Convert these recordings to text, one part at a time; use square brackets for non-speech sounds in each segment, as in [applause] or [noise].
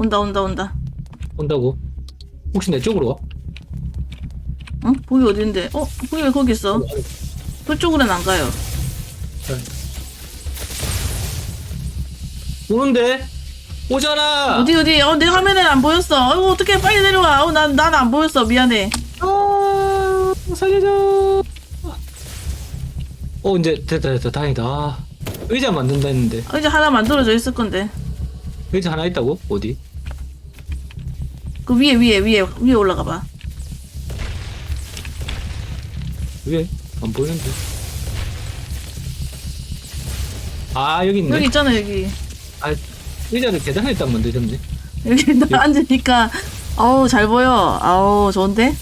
온다 온다 온다. 온다고? 혹시 내 쪽으로 와? 응? 보기 어딘데? 어? 보기 왜 거기 있어? 그쪽으로는 안 가요. 오는데? 오잖아! 어디 어디? 어 내 화면에 안 보였어. 어 어떻게 빨리 내려와? 어 난 난 안 보였어. 미안해. 아, 살려줘! 어, 이제 됐다, 됐다. 다행이다. 아, 의자 만든다 했는데. 어, 이제 하나 만들어져 있을 건데. 의자 하나 있다고? 어디? 그 위에 위에 위에 위에 올라가 봐. 위에? 안 보이는데. 아, 여기 있네. 여기 있잖아 여기. 아, 의자를 계단에 딱 만들었네. 여기 나 앉으니까 아우 잘 보여. 아우 좋은데?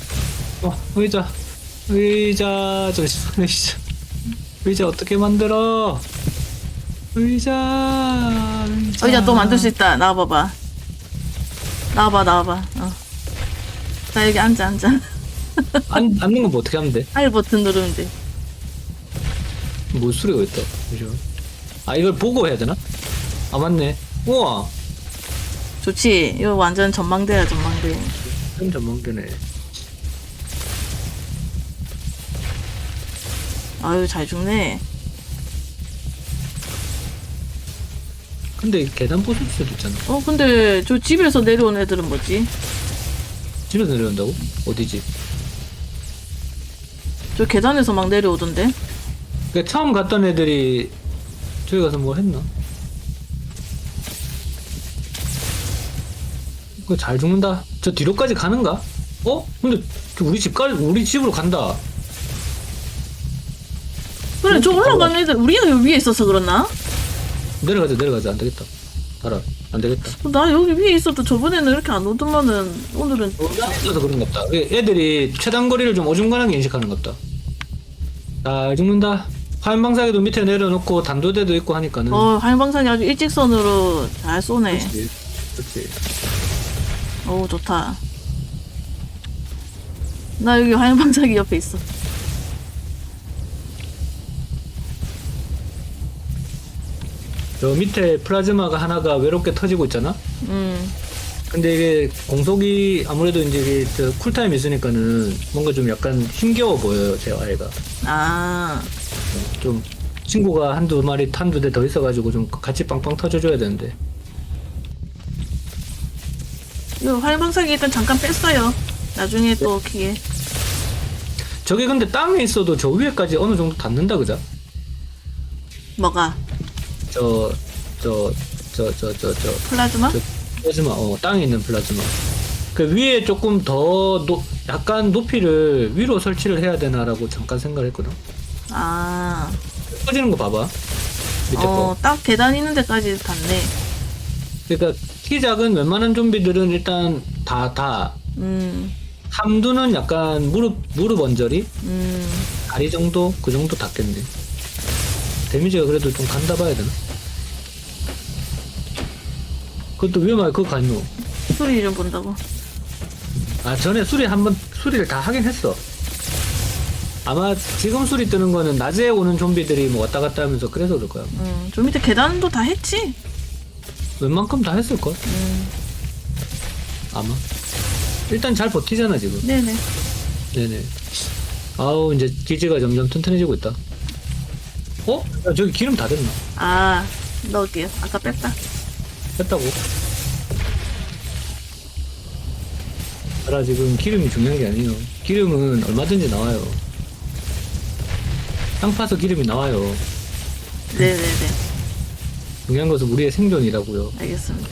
어, 의자. 의자, 저, 의자. 의자 어떻게 만들어? 의자. 의자. 의자 또 만들 수 있다. 나와봐봐. 나와봐 나와봐. 어. 자 여기 앉아 앉아. 안, 앉는 건 뭐 어떻게 하면 돼? [laughs] R 버튼 누르면 돼. 뭐 소리가 있다. 그죠? 아, 이걸 보고 해야 되나? 아, 맞네. 우와. 좋지. 이거 완전 전망대야 전망대. 좀 전망되네. 아유 잘 죽네. 근데 계단 부술 수도 있잖아. 어 근데 저 집에서 내려온 애들은 뭐지? 집에서 내려온다고? 어디지? 저 계단에서 막 내려오던데? 그러니까 처음 갔던 애들이 저기 가서 뭐 했나? 그거 잘 죽는다. 저 뒤로까지 가는가? 어? 근데 우리 집까지 우리 집으로 간다. 그래 저 올라가는 애들 우리가 여기 위에 있어서 그렇나? 내려가자 내려가자 안 되겠다. 알아 안 되겠다. 어, 나 여기 위에 있어도 저번에는 이렇게 안 오더만은 오늘은 있어서 그런 것 같다. 애들이 최단 거리를 좀 어중간하게 인식하는 것 같다. 잘 죽는다. 화염 방사기도 밑에 내려놓고 단도대도 있고 하니까는. 어 하얀방상이 아주 일직선으로 잘 쏘네. 그렇지. 그렇지. 오 좋다. 나 여기 하얀방사기 옆에 있어. 저 밑에 플라즈마가 하나가 외롭게 터지고 있잖아. 음 근데 이게 공속이 아무래도 이제 이게 저 쿨타임 있으니까는 뭔가 좀 약간 힘겨워 보여요 제 아이가 아, 좀 친구가 한두 마리 한두 대 더 있어가지고 좀 같이 빵빵 터져줘야 되는데 이거 하얀방사기 일단 잠깐 뺐어요. 나중에 또 기회. 저게 근데 땅에 있어도 저 위에까지 어느 정도 닿는다 그자 뭐가? 저 저 저 저 저 저 플라즈마? 저 플라즈마 어 땅에 있는 플라즈마. 그 위에 조금 더 노, 약간 높이를 위로 설치를 해야 되나라고 잠깐 생각했거든. 아, 터지는 거 봐봐. 밑에 거. 어, 딱 계단 있는 데까지 닿네. 그러니까 키 작은 웬만한 좀비들은 일단 다 다. 음, 삼두는 약간 무릎 무릎 언저리? 음, 다리 정도? 그 정도 닿겠네. 데미지가 그래도 좀 간다 봐야 되나 그것도 위험하게 그거 갔노 소리 좀 본다고. 아 전에 수리 한번 수리를 다 하긴 했어 아마 지금 수리 뜨는 거는 낮에 오는 좀비들이 뭐 왔다 갔다 하면서 그래서 그럴 거야 음, 저 밑에 계단도 다 했지? 웬만큼 다 했을 걸 음, 아마 일단 잘 버티잖아 지금 네네. 네네. 아우 이제 기지가 점점 튼튼해지고 있다. 어? 야, 저기 기름 다 됐나? 아, 넣을게요. 아까 뺐다. 됐다고? 알아 지금 기름이 중요한 게 아니에요. 기름은 얼마든지 나와요. 땅 파서 기름이 나와요. 네네네. [laughs] 중요한 것은 우리의 생존이라고요. 알겠습니다.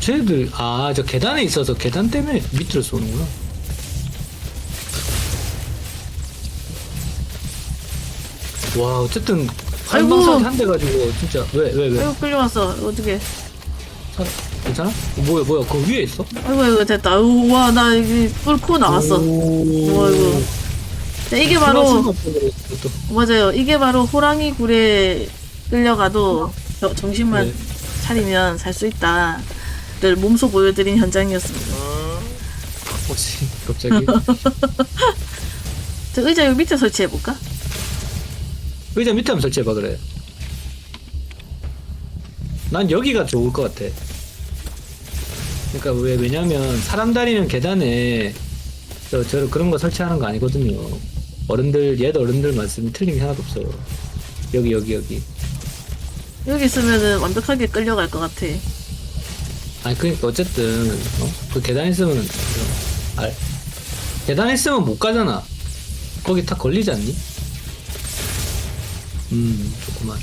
쟤들 아 저 계단에 있어서 계단 때문에 밑으로 쏘는구나. 와 어쨌든 아이고. 한방사기 한대 가지고 진짜 왜 왜 왜? 아이고, 끌려왔어. 어떻게. 사- 괜찮아? 어, 뭐야 뭐야 그 위에 있어? 아이고, 아이고, 됐다. 아이고, 와, 나 이게 뚫고 나왔어. 오. 네, 이게 바로, 생각보다 이것도. 맞아요. 이게 바로 호랑이 굴에 끌려가도 저- 정신만 네. 차리면 살 수 있다. 를 몸소 보여드린 현장이었습니다. 뭐지 갑자기 [laughs] 저 의자 여기 밑에 설치해 볼까? 의자 밑에 한번 설치해봐 그래 난 여기가 좋을 것 같아. 그러니까 왜 왜냐면 사람 다니는 계단에 저, 저 그런 거 설치하는 거 아니거든요. 어른들 옛 어른들 말씀이 틀린 게 하나도 없어요. 여기 여기 여기. 여기 있으면은 완벽하게 끌려갈 것 같아. 아니 그러니까 어쨌든 어? 그 계단 있으면 알 계단 있으면 못 가잖아. 거기 다 걸리지 않니? 음 좋구만.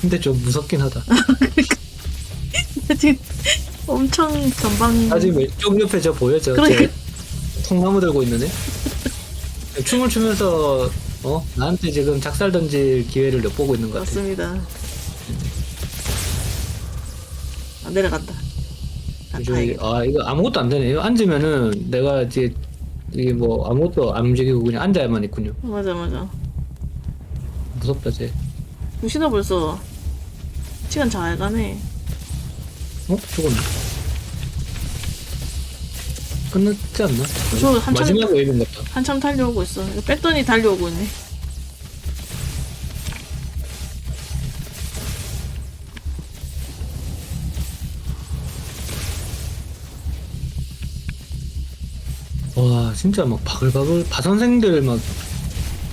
근데 좀 무섭긴 하다. [laughs] 지금 엄청 전방. 나 지금 왼쪽 옆에 저 보여 저, 그러니까. 저 통나무 들고 있는 애? [laughs] 춤을 추면서 어 나한테 지금 작살 던질 기회를 엿보고 있는 것 같아. 맞습니다. 아, 내려간다. 아, 아 이거 아무것도 안 되네. 이거 앉으면은 내가 이제 이게 뭐 아무것도 안 움직이고 그냥 앉아야만 있군요. 맞아, 맞아. 무섭다 쟤. 무시다 벌써. 시간 잘 가네. 어 죽었네. 끝났지 않나? 저 한참- 마지막 웨이브인 것 같다. 한참 달려오고 있어. 이거 뺐더니 달려오고 있네. 와 진짜 막 바글바글 바선생들 막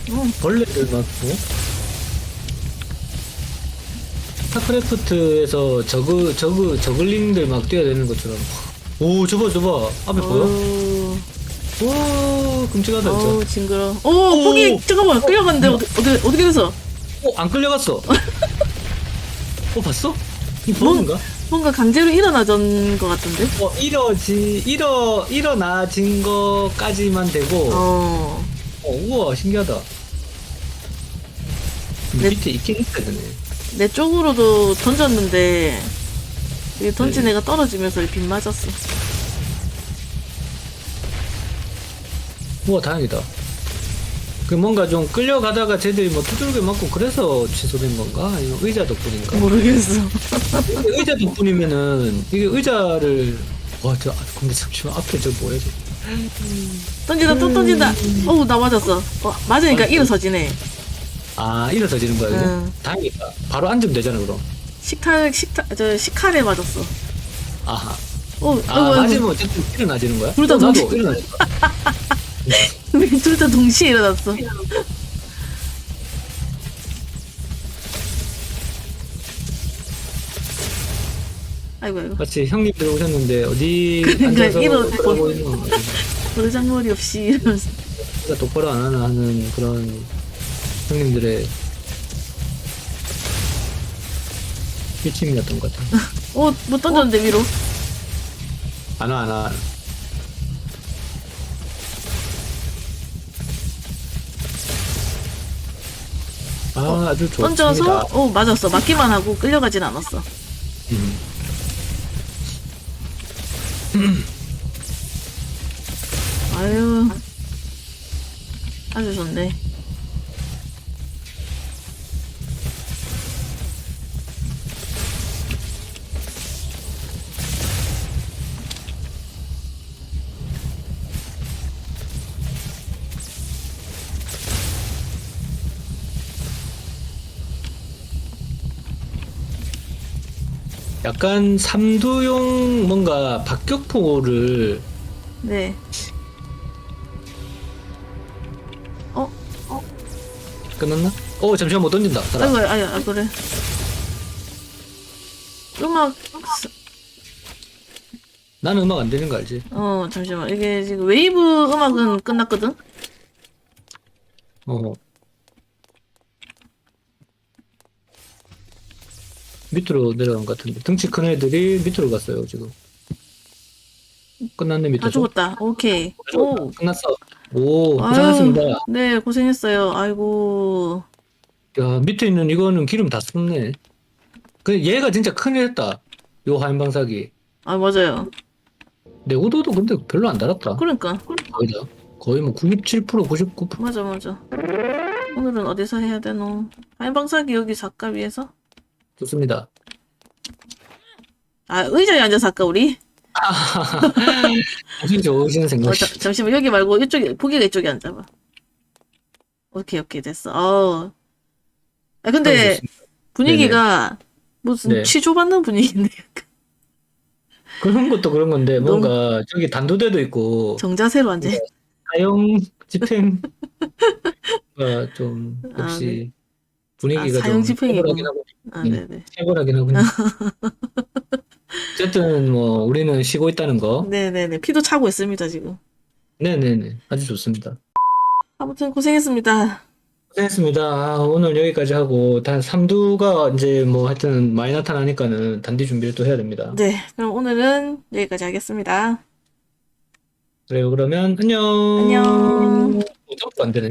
응. 벌레들 막 어? 스타크래프트에서 저그 저그 저글링들 막 뛰어다니는 것처럼 오 저거 저거 앞에 보여? 어우, 와 끔찍하다 진짜 어우, 징그러. 오, 포기! 잠깐만, 끌려갔는데, 어디, 어디, 어떻게 됐어? 어, 안 끌려갔어. [laughs] 어, 봤어? 이 뭐? 버그인가? 뭔가 강제로 일어나던 것 같은데? 어, 일어지, 일어, 일어나진 거까지만 되고, 어, 어. 우와, 신기하다. 네. 밑에 있긴 있어야 되네. 내 쪽으로도 던졌는데, 이게 던진 네. 애가 떨어지면서 빗 맞았어. 우와, 다행이다. 그 뭔가 좀 끌려가다가 쟤들이 뭐 두들겨 맞고 그래서 취소된 건가? 아니면 의자 덕분인가? 모르겠어. 의자 덕분이면은, 이게 의자를, 와, 저, 아, 근데 잠시만, 앞에 저 뭐야, 저. 던진다, 또 던진다. 어우, 나 맞았어. 어, 맞으니까 아이고. 일어서지네. 아, 일어서 지는 거야, 그냥? 응. 다행이다. 바로 앉으면 되잖아, 그럼. 식탈, 식탈, 저, 식칼에 맞았어. 아하. 어, 아. 맞으면 어쨌든 일어나지는 거야? 둘다 어, 나도. 일어나지. [laughs] [laughs] 둘 다 동시에 일어났어. 아이고, 아이고. 마치 형님들 오셨는데 어디 그러니까 앉아서 일어- 그러고 있는 거 버르장머리 없이 이러면서. 진짜 똑바로 안 하나 하는 그런 형님들의 일침이었던 것 같아. 어, 뭐 던졌는데, 위로. 안 와, 안 와. 아, 아주 좋습니다. 던져서, 어, 맞았어. 맞기만 하고 끌려가진 않았어. 음. 아유. 아주 좋네. 약간 삼두용 뭔가 박격포를 네. 어, 끝났나? 어 잠시만 못 던진다. 살아. 아이고, 아유, 아, 그래. 음악, 나는 음악 안 되는 거 알지? 어, 잠시만. 이게 지금 웨이브 음악은 끝났거든? 어. 밑으로 내려간 것 같은데 등치 큰 애들이 밑으로 갔어요 지금. 끝났네 다 밑에서. 죽었다. 오케이. 오. 끝났어. 오 아유, 고생하셨습니다. 네, 고생했어요. 아이고. 야 밑에 있는 이거는 기름 다 썼네. 그 얘가 진짜 큰일 했다. 요 하인방사기. 아, 맞아요. 내구도도 근데 별로 안 달았다. 그러니까. 거의 다. 거의 뭐 97% 99% 맞아, 맞아. 오늘은 어디서 해야 되노? 하인방사기 여기 작가 위에서? 좋습니다. 아, 의자에 앉아서 할까, 우리? [laughs] 아주 좋으신 어, 생각. 자, 잠시만, 여기 말고 이쪽에, 보기가 이쪽에 앉아봐. 오케이, 오케이, 됐어. 어 아, 근데. 분위기가 무슨 네. 취조받는 분위기인데 그런 것도 그런 건데 뭔가 저기 단두대도 있고 정자세로 히 사형 집행 [laughs] 가좀 아, 역 시 분위기가 아, 사형 좀 집행이구나. 탁월하긴 하고 아, 음. 네네. 탁월하긴 하군요. [laughs] 어쨌든 뭐 우리는 쉬고 있다는 거. 네네네. 피도 차고 있습니다, 지금. 네네네 아주 좋습니다. 아무튼 고생했습니다. 고생했습니다. 아, 오늘 여기까지 하고 단 3두가 이제 뭐 하여튼 많이 나타나니까는 단디 준비를 또 해야 됩니다. 네. 그럼 오늘은 여기까지 하겠습니다. 그래요 그러면 안녕. 안녕. 어, 점프 안 되네.